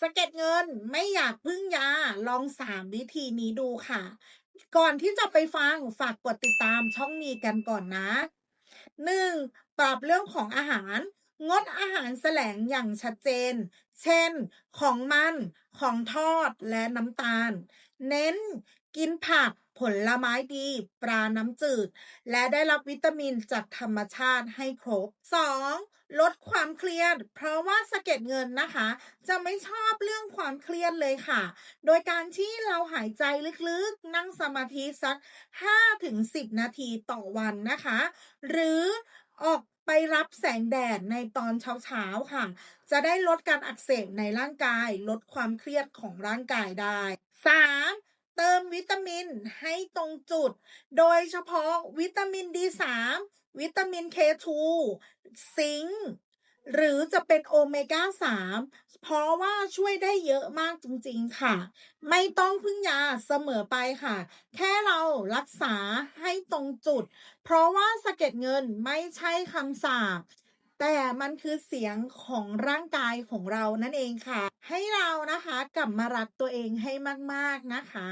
สะเก็ดเงินไม่อยากพึ่งยาลองสามวิธีนี้ดูค่ะ ก่อนที่จะไปฟังฝากกดติดตามช่องนี้กันก่อนนะ 1. ปรับเรื่องของอาหาร งดอาหารแสลงอย่างชัดเจน เช่น ของมันของทอดและน้ำตาล เน้นกินผักผลไม้ดี ปลาน้ำจืด และได้รับวิตามินจากธรรมชาติให้ครบ 2. ลดความเครียด เพราะว่าสะเก็ดเงินนะคะ จะไม่ชอบเรื่องความเครียดเลยค่ะ โดยการที่เราหายใจลึกๆ นั่งสมาธิสัก 5-10 นาทีต่อวันนะคะ หรือออก ไปรับแสงแดดในตอนเช้าๆค่ะ จะได้ลดการอักเสบในร่างกาย ลดความเครียดของร่างกายได้ 3. เติมวิตามินให้ตรงจุด โดยเฉพาะวิตามิน D3 วิตามิน K2 ซิงค์ หรือจะเป็นโอเมก้า 3 เพราะว่าช่วยได้เยอะมากจริงๆค่ะ ไม่ต้องพึ่งยาเสมอไปค่ะ แค่เรารักษาให้ตรงจุด เพราะว่าสะเก็ดเงินไม่ใช่คำสาปแต่มันคือเสียงของร่างกายของเรานั่นเองค่ะ ให้เรานะคะกลับมารักตัวเองให้มากๆนะคะ